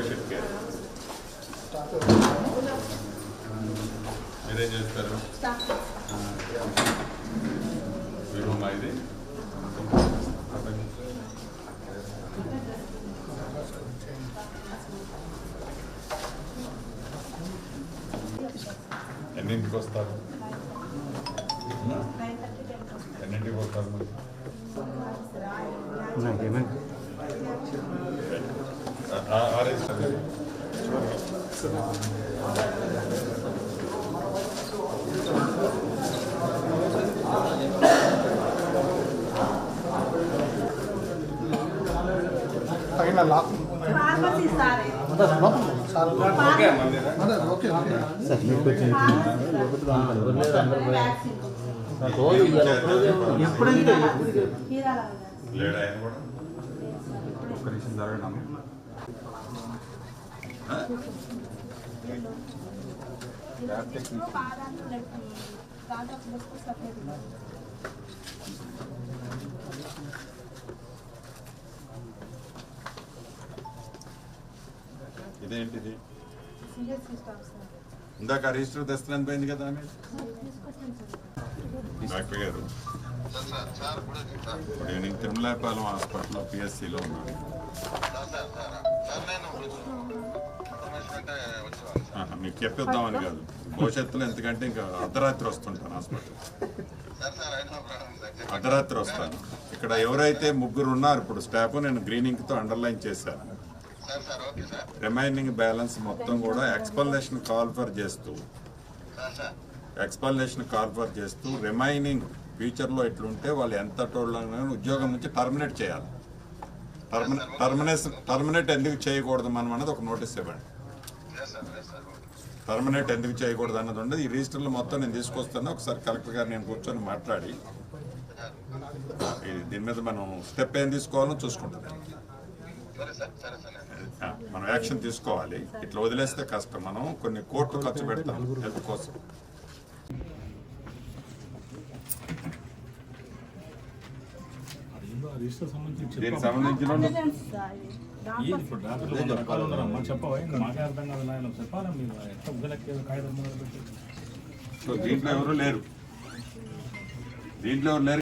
Patient care మీరేం చేస్తారు? మీ ఇది? ఎన్నింటికి వస్తారు? ఎన్నింటికి వస్తారు మరి? తగిన లాక్ ఫార్మసీ సార్ ఓకే వ్యాక్సిన్ ఎప్పుడైతే హీరాల లేడా ఆయన కూడా. ఒక్క నిమిషం జరగడం దాంట్లో సపరేట్ ఇదేంటిది? ఇందాక రిజిస్టర్ తెస్తున్నాను పోయింది కదా ఆమె డాక్టర్ గారు. గుడ్ ఈవినింగ్ తిరుమలాపాలెం హాస్పిటల్లో పిఎస్సిలో ఉన్నాను. మీకు చెప్పిద్దామని కాదు. భవిష్యత్తులో ఎందుకంటే ఇంకా అర్ధరాత్రి వస్తుంటాను హాస్పిటల్. అర్ధరాత్రి వస్తాను. ఇక్కడ ఎవరైతే ముగ్గురు ఉన్నారు ఇప్పుడు స్టాఫ్ నేను గ్రీనింగ్తో అండర్లైన్ చేశాను. రిమైనింగ్ బ్యాలెన్స్ మొత్తం కూడా ఎక్స్పల్నేషన్ కాల్ఫర్ చేస్తూ ఎక్స్పల్నేషన్ కాల్ఫర్ చేస్తూ రిమైనింగ్ ఫ్యూచర్లో ఎట్లుంటే వాళ్ళు ఎంత టోళ్ళని ఉద్యోగం నుంచి టర్మినేట్ చేయాలి. టర్మినే టర్మినేషన్ టర్మినేట్ ఎందుకు చేయకూడదు మనం అన్నది ఒక నోటీస్ ఇవ్వండి. టర్మినేట్ ఎందుకు చేయకూడదు అన్నది ఉండదు. ఈ రిజిస్టర్లో మొత్తం నేను తీసుకొస్తాను. ఒకసారి కలెక్టర్ గారు నేను కూర్చొని మాట్లాడి దీని మీద మనం స్టెప్ ఏం తీసుకోవాలో చూసుకుంటాం. మనం యాక్షన్ తీసుకోవాలి. ఇట్లా వదిలేస్తే కష్టం. మనం కొన్ని కోట్లు ఖర్చు పెడతాం హెల్త్ కోసం. రిజిస్టర్ సంబంధించి దీనికి. సంబంధించిన రకాలు ఉన్నారమ్మా చెప్పవా? ఇంకా మాకే అర్థం కాదు నాయన చెప్పాలా మీరు? ఎట్లా ఉదలకి కాగితం మొదలు పెట్టి? సో దీంట్లో ఎవరు లేరు. దీంట్లో ఎవరు లేరు?